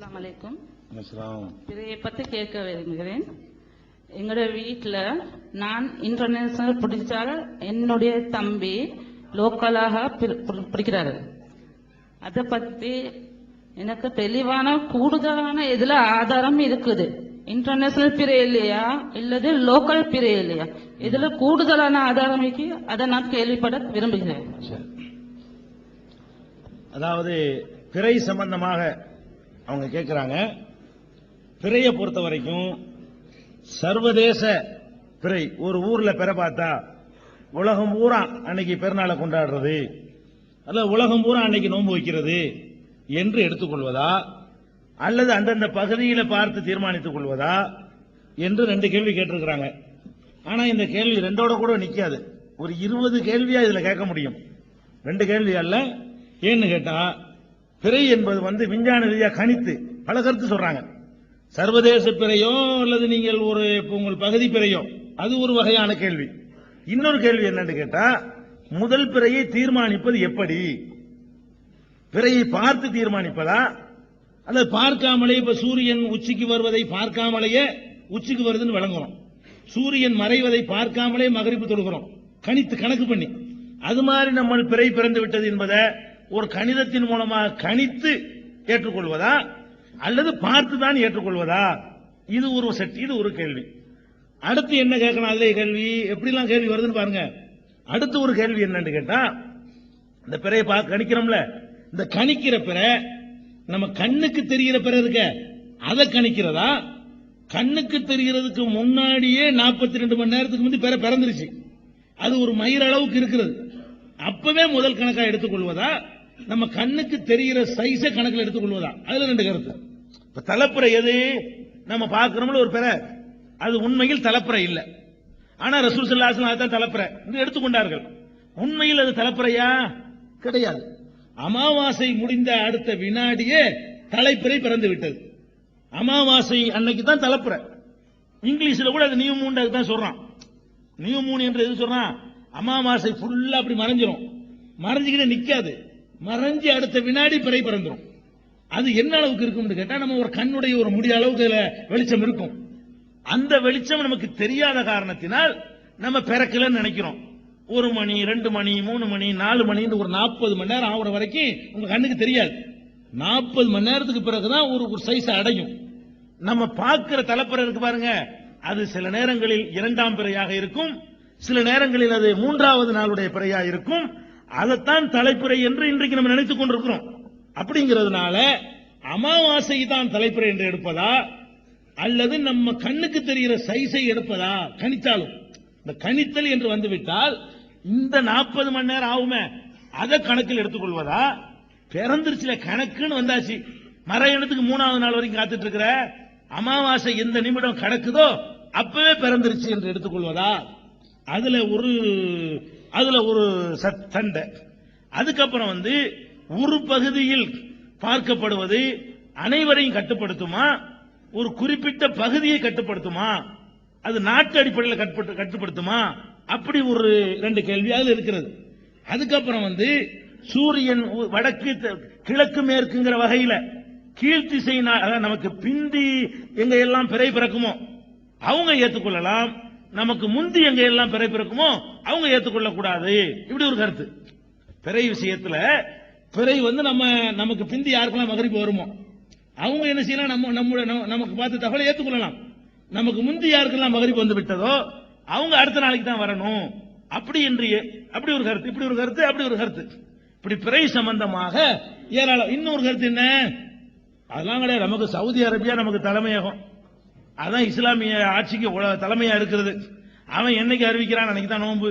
அஸ்லாம் இதை பற்றி கேட்க விரும்புகிறேன். எங்களோட வீட்டில் நான் இன்டர்நேஷனல் பிடிச்சால் என்னுடைய தம்பி லோக்கலாக பிடிக்கிறாரு அதை பற்றி எனக்கு தெளிவான கூடுதலான இதில் ஆதாரம் இருக்குது. இன்டர்நேஷனல் பிறை இல்லையா? இல்லது லோக்கல் பிறை இல்லையா? இதில் கூடுதலான ஆதாரம் அதை நான் கேள்விப்பட விரும்புகிறேன். அதாவது பிறை சம்பந்தமாக அவங்க கேட்கிறாங்க பிறையை பொறுத்த வரைக்கும் சர்வதேச பிறை ஒரு ஊர்ல பிற பார்த்தா உலகம் பூரா அன்னைக்கு பெருநாளை கொண்டாடுறது. அல்ல உலகம் பூரா அன்னைக்கு நோன்பு வைக்கிறது என்று எடுத்துக்கொள்வதா அல்லது அந்தந்த பகுதியில பார்த்து தீர்மானித்துக் கொள்வதா? என்று ரெண்டு கேள்வி கேட்டிருக்கிறாங்க. ஆனா இந்த கேள்வி ரெண்டோட கூட நிக்காது. ஒரு இருபது கேள்வியா இதுல கேட்க முடியும். ரெண்டு கேள்வி அல்ல. ஏன்னு கேட்டா பிறை என்பது வந்து விஞ்ஞான ரீதியாக கணித்து பல கருத்து சொல்றாங்க. சர்வதேச பிறையோ அல்லது நீங்கள் ஒரு உங்கள் பகுதி பிறையோ? அது ஒரு வகையான கேள்வி. இன்னொரு கேள்வி என்னன்னு கேட்டா முதல் பிறையை தீர்மானிப்பது எப்படி? பிறையை பார்த்து தீர்மானிப்பதா? அல்லது பார்க்காமலே இப்ப சூரியன் உச்சிக்கு வருவதை பார்க்காமலேயே உச்சிக்கு வருதுன்னு விளங்குறோம். சூரியன் மறைவதை பார்க்காமலே மகரிப்பு தொடுகிறோம். கணித்து கணக்கு பண்ணி. அது மாதிரி நம்ம பிறை பிறந்து விட்டது என்பதை ஒரு கணிதத்தின் மூலமாக கணித்து ஏற்றுக்கொள்வதா? அல்லது பார்த்து தான் ஏற்றுக்கொள்வதா? இது ஒரு செட் இது ஒரு கேள்வி. அடுத்து என்ன கேட்கணும் அதுல கேள்வி? எப்படிலாம் கேள்வி வருதுன்னு பாருங்க. அடுத்து ஒரு கேள்வி என்னன்னு கேட்டா இந்த பிறையை கணிக்கிறோம்ல. இந்த கணிக்கிற பிறை நம்ம கண்ணுக்கு தெரிகிற பிறை இருக்க அதை கணிக்கிறதா? கண்ணுக்கு தெரிகிறதுக்கு முன்னாடியே 42 ரெண்டு மணி நேரத்துக்கு முந்தி பிற பிறந்துருச்சு. அது ஒரு மயிர் அளவுக்கு இருக்கிறது. அப்பவே முதல் கணக்காக எடுத்துக்கொள்வதா? நம்ம கண்ணுக்கு தெரிகிற சைஸ கணக்கில் எடுத்துக்கொள்வதா? அதுல ரெண்டு கருத்து. இப்ப தலைப்புறை எது? நம்ம பார்க்கிறோம்ல ஒரு பெற. அது உண்மையில் தலைப்புறை இல்ல. ஆனா ரசூல் சல்லாசன் அதுதான் தலைப்புறை என்று எடுத்துக்கொண்டார்கள். உண்மையில் அது தலைப்புறையா கிடையாது. அமாவாசை முடிந்த அடுத்த வினாடியே தலைப்புறை பிறந்து விட்டது. அமாவாசை அன்னைக்கு தான் தலைப்புறை இங்கிலீஷ்ல கூட அது நியூ மூன் தான் சொல்றான். நியூ மூன் என்று எது சொல்றான்? அமாவாசை ஃபுல்லா அப்படி மறைஞ்சிரும். மறைஞ்சுக்கிட்டே நிக்காது. மறைஞ்சு அடுத்த வினாடி பிறை பிறந்துடும் அது என்ன அளவுக்கு இருக்கும்னு கேட்டா நம்ம ஒரு கண்ணுடைய ஒரு முடிய அளவுக்கு இதுல வெளிச்சம் இருக்கும். அந்த வெளிச்சம் நமக்கு தெரியாத காரணத்தினால் நம்ம பிறக்கலன்னு நினைக்கிறோம். ஒரு மணி ரெண்டு மணி மூணு மணி நாலு மணின்னு ஒரு நாற்பது மணி நேரம் ஆகுற வரைக்கும் உங்க கண்ணுக்கு தெரியாது. நாற்பது மணி நேரத்துக்கு பிறகுதான் ஒரு ஒரு சைஸ் அடையும். நம்ம பார்க்கிற தலைப்புற இருக்கு பாருங்க. அது சில நேரங்களில் இரண்டாம் பிறையாக இருக்கும். சில நேரங்களில் அது மூன்றாவது நாளுடைய பிறையா இருக்கும். அதைத்தான் தலைப்புரை என்று இன்றைக்கு நம்ம நினைத்துக் கொண்டிருக்கிறோம். அப்படிங்கிறதுனால அமாவாசை தான் தலைப்புரை என்று எடுப்பதா? அல்லது நம்ம கண்ணுக்கு தெரிகிற சைஸை எடுப்பதா? கணித்தாலும். இந்த கணித்தல் என்று வந்துவிட்டால் இந்த நாற்பது மணி நேரம் ஆகுமே. அதை கணக்கில் எடுத்துக்கொள்வதா? பிறந்துருச்சுல கணக்குன்னு வந்தாச்சு. மறையணத்துக்கு மூணாவது நாள் வரைக்கும் காத்துட்டு இருக்கிற அமாவாசை எந்த நிமிடம் கிடக்குதோ அப்பவே பிறந்துருச்சு என்று எடுத்துக்கொள்வதா? அதுல ஒரு அதுல ஒரு சண்டை அதுக்கப்புறம் வந்து ஒரு பகுதியில் பார்க்கப்படுவது அனைவரையும் கட்டுப்படுத்துமா? ஒரு குறிப்பிட்ட பகுதியை கட்டுப்படுத்துமா? அது நாட்டு அடிப்படையில் கட்டுப்பட்டு- கட்டுப்படுத்துமா? அப்படி ஒரு ரெண்டு கேள்வி அதில் இருக்கிறது. அதுக்கப்புறம் வந்து சூரியன் வடக்கு கிழக்கு மேற்குங்கிற வகையில கீழ்த்திசை அதாவது நமக்கு பிந்தி எங்க எல்லாம் பிறை பிறக்குமோ அவங்க ஏத்துக்கொள்ளலாம் நமக்கு முந்தி எங்க எல்லாம் பிறை பிறக்குமோ அவங்க ஏத்துக்கொள்ள கூடாது இப்படி ஒரு கருத்து. பிறை விஷயத்துல பிறை வந்து நம்ம நமக்கு பிந்தி யாருக்கெல்லாம் மகரிப்பு வருமோ அவங்க என்ன செய்யலாம்? நம்ம நம்ம நமக்கு பார்த்து தகவலை ஏத்துக்கொள்ளலாம். நமக்கு முந்தி யாருக்கெல்லாம் மகரிப்பு வந்து விட்டதோ அவங்க அடுத்த நாளைக்கு தான் வரணும். அப்படி என்று அப்படி ஒரு கருத்து இப்படி ஒரு கருத்து அப்படி ஒரு கருத்து. இப்படி பிறை சம்பந்தமாக ஏராளம் இன்னொரு கருத்து என்ன? அதெல்லாம் கிடையாது. நமக்கு சவுதி அரேபியா நமக்கு தலைமையகம். அதான் இஸ்லாமிய ஆட்சிக்கு தலைமையா இருக்கிறது அவன் என்னைக்கு அறிவிக்கிறான் அன்னைக்கு தான் நோன்பு.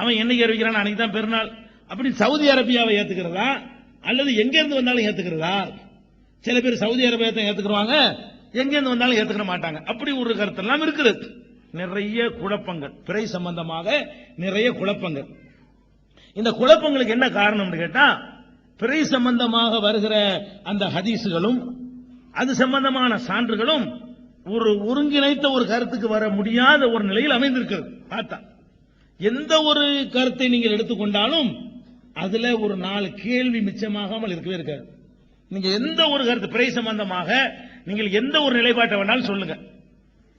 அவன் என்னைக்கு அறிவிக்கிறான் அன்னைக்கு தான் பெருநாள். அப்படி சவுதி அரேபியாவை ஏத்துக்கிறதா? அல்லது எங்கேருந்து வந்தாலும் ஏத்துக்கிறதா? சில பேர் சவுதி அரேபியா ஏத்துக்கிறவாங்க எங்கிருந்து வந்தாலும் ஏத்துக்கிற மாட்டாங்க. அப்படி ஒரு கருத்தெல்லாம் இருக்கிறது நிறைய குழப்பங்கள். பிறை சம்பந்தமாக நிறைய குழப்பங்கள். இந்த குழப்பங்களுக்கு என்ன காரணம்னு கேட்டா பிறை சம்பந்தமாக வருகிற அந்த ஹதீசுகளும் அது சம்பந்தமான சான்றுகளும் ஒரு ஒருங்கிணைத்த ஒரு கருத்துக்கு வர முடியாத ஒரு நிலையில் அமைந்திருக்கிறது. பார்த்தா எந்த ஒரு கருத்தை நீங்கள் எடுத்துக்கொண்டாலும் அதுல ஒரு நாலு கேள்வி மிச்சமாகாமல் இருக்கவே இருக்காது. நீங்க எந்த ஒரு கருத்து பிறை சம்பந்தமாக நீங்கள் எந்த ஒரு நிலைப்பாட்டை வேணாலும் சொல்லுங்க.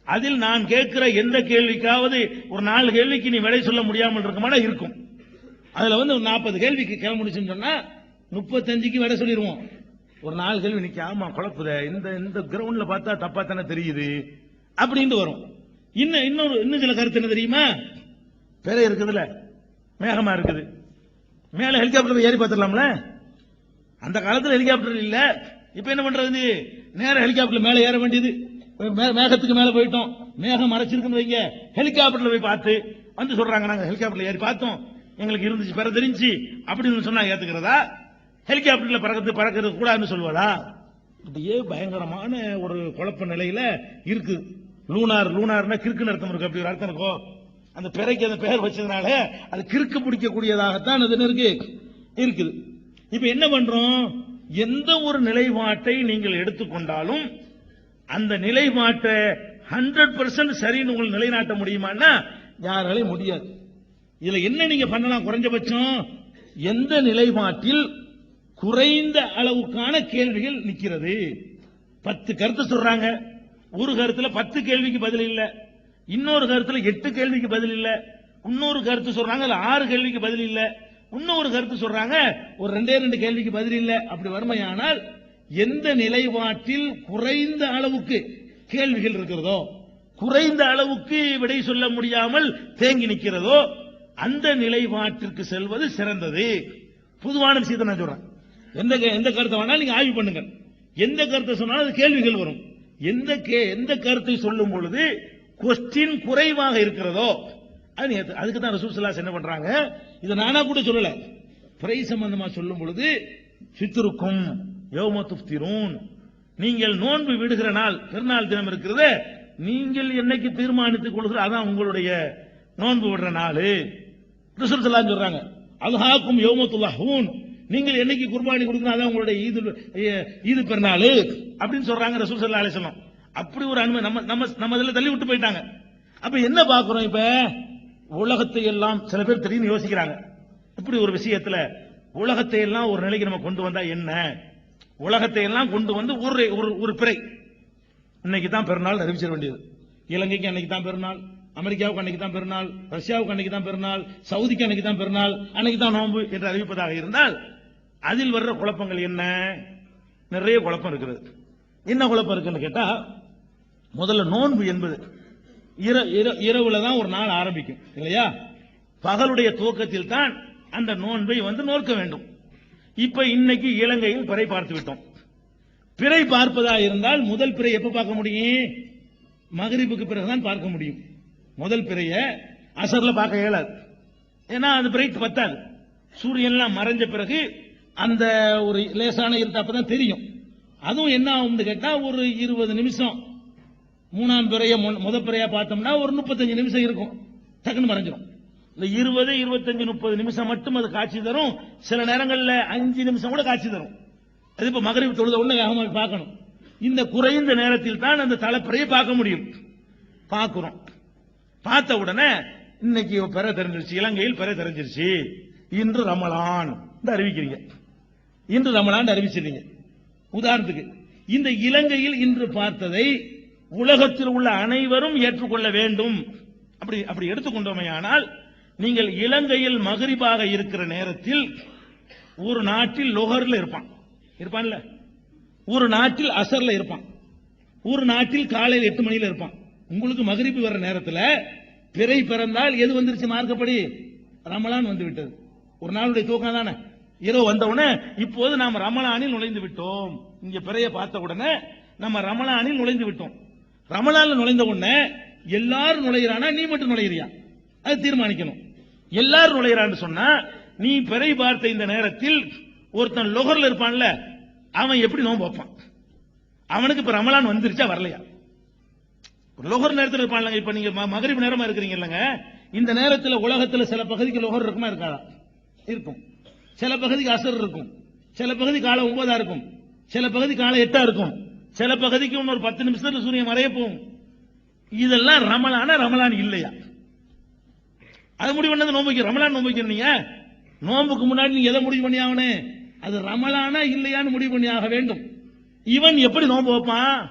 அதில் நான் கேட்கிற எந்த கேள்விக்காவது ஒரு நாலு கேள்விக்கு நீ விடை சொல்ல முடியாமல் இருக்குமானா இருக்கும். அதுல வந்து ஒரு நாற்பது கேள்விக்கு கிளம்பிடுச்சுன்னு சொன்னா முப்பத்தஞ்சுக்கு விடை சொல்லிடுவோம் ஒரு நாலு கேள்வி நிக்க ஆமா குழப்புத. இந்த இந்த கிரவுண்ட்ல பார்த்தா தப்பா தானே தெரியுது. அப்படின்ட்டு வரும். இன்னும் இன்னொரு இன்னும் சில கருத்து என்ன தெரியுமா? பெரிய இருக்குதுல்ல. மேகமா இருக்குது. மேல ஹெலிகாப்டர் ஏறி பார்த்துடலாம்ல? அந்த காலத்துல ஹெலிகாப்டர் இல்ல. இப்ப என்ன பண்றது? நேர ஹெலிகாப்டர் மேல ஏற வேண்டியது. மே- மேகத்துக்கு மேல போயிட்டோம். மேகம் மறைச்சிருக்குன்னு வைங்க. ஹெலிகாப்டர்ல போய் பார்த்து வந்து சொல்றாங்க நாங்க ஹெலிகாப்டர்ல ஏறி பார்த்தோம். எங்களுக்கு இருந்துச்சு பிற தெரிஞ்சு அப்படின்னு சொன்னா ஏத்துக்கிறதா? ஹெலிகாப்டர்ல பறக்கிறது பறக்கிறது கூடாதுன்னு சொல்லுவாளா? இப்படியே பயங்கரமான ஒரு குழப்ப நிலையில இருக்கு. லூனார் லூனார்னா கிறுக்குன்னு அர்த்தம் இருக்கு. அப்படி ஒரு அர்த்தம் இருக்கும் அந்த பிறைக்கு அந்த பெயர் வச்சதுனால அது கிறுக்கு பிடிக்கக்கூடியதாகத்தான் அது இருக்கு. இருக்குது. இப்ப என்ன பண்றோம்? எந்த ஒரு நிலைப்பாட்டை நீங்கள் எடுத்துக்கொண்டாலும் அந்த நிலைப்பாட்டை ஹண்ட்ரட் பர்சன்ட் சரின்னு உங்களுக்கு நிலைநாட்ட முடியுமான்னா யாராலையும் முடியாது. இதுல என்ன நீங்க பண்ணலாம் குறைஞ்சபட்சம்? எந்த நிலைப்பாட்டில் குறைந்த அளவுக்கான கேள்விகள் நிக்கிறது பத்து கருத்து சொல்றாங்க. ஒரு கருத்துல பத்து கேள்விக்கு பதில் இல்ல. இன்னொரு கருத்துல எட்டு கேள்விக்கு பதில் இல்ல. இன்னொரு கருத்து சொல்றாங்க அதுல ஆறு கேள்விக்கு பதில் இல்ல. இன்னொரு கருத்து சொல்றாங்க ஒரு ரெண்டே ரெண்டு கேள்விக்கு பதில் இல்ல. அப்படி வறுமையானால் எந்த நிலைப்பாட்டில் குறைந்த அளவுக்கு கேள்விகள் இருக்கிறதோ குறைந்த அளவுக்கு விடை சொல்ல முடியாமல் தேங்கி நிற்கிறதோ அந்த நிலைப்பாட்டிற்கு செல்வது சிறந்தது. பொதுவான விஷயத்தை நான் சொல்றேன். எந்த எந்த கருத்தை வேணாலும் நீங்க ஆய்வு பண்ணுங்க. எந்த கருத்தை சொன்னாலும் அது கேள்விகள் வரும். எந்த கே எந்த கருத்தை சொல்லும் பொழுது கொஸ்டின் குறைவாக இருக்கிறதோ அது அதுக்கு தான் ரசூல் என்ன பண்றாங்க? இதை நானா கூட சொல்லல. பிறை சம்பந்தமா சொல்லும் பொழுது சித்திருக்கும் யோம நீங்கள் நோன்பு விடுகிற நாள் பெருநாள் தினம் இருக்கிறது நீங்கள் என்னைக்கு தீர்மானித்துக் கொள்கிற அதான் உங்களுடைய நோன்பு விடுற நாள். ரசூல் ஸல்லல்லாஹு சொல்றாங்க அல்ஹாக்கும் யௌமத்துல்லாஹூன் நீங்கள் என்னைக்கு குர்பானி கொடுக்கணும் அதான் உங்களுடைய ஈது ஈது பெருநாள் அப்படின்னு சொல்றாங்க ரசூல் சல்லா அலைஹி அப்படி ஒரு அனுமதி நம்ம நம்ம நம்ம இதில் தள்ளி விட்டு போயிட்டாங்க. அப்ப என்ன பாக்குறோம் இப்ப? உலகத்தை எல்லாம் சில பேர் தெரியும் யோசிக்கிறாங்க. இப்படி ஒரு விஷயத்துல உலகத்தை எல்லாம் ஒரு நிலைக்கு நம்ம கொண்டு வந்தா என்ன? உலகத்தை எல்லாம் கொண்டு வந்து ஒரு ஒரு ஒரு பிறை. இன்னைக்கு தான் பெருநாள் அறிவிச்சிட வேண்டியது. இலங்கைக்கு அன்னைக்கு தான் பெருநாள் அமெரிக்காவுக்கு அன்னைக்கு தான் பெருநாள் ரஷ்யாவுக்கு அன்னைக்கு தான் பெருநாள் சவுதிக்கு அன்னைக்கு தான் பெருநாள் அன்னைக்கு தான் நோன்பு என்று அறிவிப்பதாக இருந்தால் அதில் வர்ற குழப்பங்கள் என்ன? நிறைய குழப்பம் இருக்கிறது என்ன குழப்பம் இருக்குன்னு கேட்டா முதல்ல நோன்பு என்பது இர- இர- இரவுல தான் ஒரு நாள் ஆரம்பிக்கும் இல்லையா? பகலுடைய துவக்கத்தில் தான் அந்த நோன்பை வந்து நோக்க வேண்டும். இப்ப இன்னைக்கு இலங்கையில் பிறை பார்த்து விட்டோம். பிறை பார்ப்பதா இருந்தால் முதல் பிறை எப்ப பார்க்க முடியும்? மகரிப்புக்கு பிறகுதான் பார்க்க முடியும். முதல் பிறைய அசர்ல பார்க்க இயலாது. ஏன்னா அது பிறை பத்தாது. சூரியன்லாம் மறைஞ்ச பிறகு அந்த ஒரு லேசான இருட்டு அப்பதான் தெரியும். அதுவும் என்ன ஆகும்னு கேட்டா ஒரு இருபது நிமிஷம். மூணாம் பிறைய மு- முத பிறையா பார்த்தோம்னா ஒரு முப்பத்தஞ்சு நிமிஷம் இருக்கும். டக்குன்னு மறைஞ்சிடும் இந்த இருபது இருபத்தஞ்சு முப்பது நிமிஷம் மட்டும் அது காட்சி தரும். சில நேரங்களில் அஞ்சு நிமிஷம் கூட காட்சி தரும். அது இப்போ மகரிவு தொழுத உடனே வேகமாக பார்க்கணும். இந்த குறைந்த நேரத்தில் தான் அந்த தலைப்பிறையை பார்க்க முடியும். பார்க்குறோம். பார்த்த உடனே இன்னைக்கு பெற தெரிஞ்சிருச்சு இலங்கையில் பெற தெரிஞ்சிருச்சு. இன்று ரமலான். அறிவிக்கிறீங்க. இன்று ரமலான் அறிவிச்சிருந்தீங்க உதாரணத்துக்கு இந்த இலங்கையில் இன்று பார்த்ததை உலகத்தில் உள்ள அனைவரும் ஏற்றுக்கொள்ள வேண்டும். அப்படி அப்படி எடுத்துக்கொண்டோமையானால் நீங்கள் இலங்கையில் மகரிபாக இருக்கிற நேரத்தில் ஒரு நாட்டில் லோகர்ல இருப்பான். இருப்பான்ல? ஒரு நாட்டில் அசர்ல இருப்பான். ஒரு நாட்டில் காலையில் எட்டு மணியில இருப்பான். உங்களுக்கு மகரிப்பு வர்ற நேரத்தில் பிறை பிறந்தால் எது வந்துருச்சு? மார்க்கப்படி. ரமலான் வந்து விட்டது ஒரு நாளுடைய தூக்கம் தானே? இரவு வந்தவுடனே இப்போது நாம் ரமலானில் நுழைந்து விட்டோம். இங்க பிறைய பார்த்த உடனே நம்ம ரமலானில் நுழைந்து விட்டோம். ரமலான்ல நுழைந்த உடனே எல்லாரும் நுழையிறானா நீ மட்டும் நுழையிறியா? அது தீர்மானிக்கணும். எல்லாரும் நுழையிறான்னு சொன்னா நீ பிறை பார்த்த இந்த நேரத்தில் ஒருத்தன் லொகர்ல இருப்பான்ல அவன் எப்படி நோன்பு வைப்பான்? அவனுக்கு இப்ப ரமலான் வந்துருச்சா வரலையா? லொகர் நேரத்தில் இருப்பான்லங்க இப்ப நீங்க ம- நேரமா இருக்கிறீங்க இல்லங்க இந்த நேரத்தில் உலகத்தில் சில பகுதிக்கு லொகர் இருக்குமா இருக்காதா? இருக்கும். சில பகுதிக்கு அசர் இருக்கும். சில பகுதி காலை ஒன்பதா இருக்கும். சில பகுதி காலை எட்டா இருக்கும். சில பகுதிக்கு இன்னொரு பத்து நிமிஷத்துல சூரியன் மறைய போகும். இதெல்லாம் ரமலானா ரமலான் இல்லையா? அது முடிவு பண்ணது நோம்புக்கு. ரமலான் நோம்புக்கு நீங்க? நோம்புக்கு முன்னாடி நீங்க எதை முடிவு பண்ணி ஆகணும் அது ரமலானா இல்லையான்னு முடிவு பண்ணி ஆக வேண்டும். இவன் எப்படி நோன்பு வைப்பான்?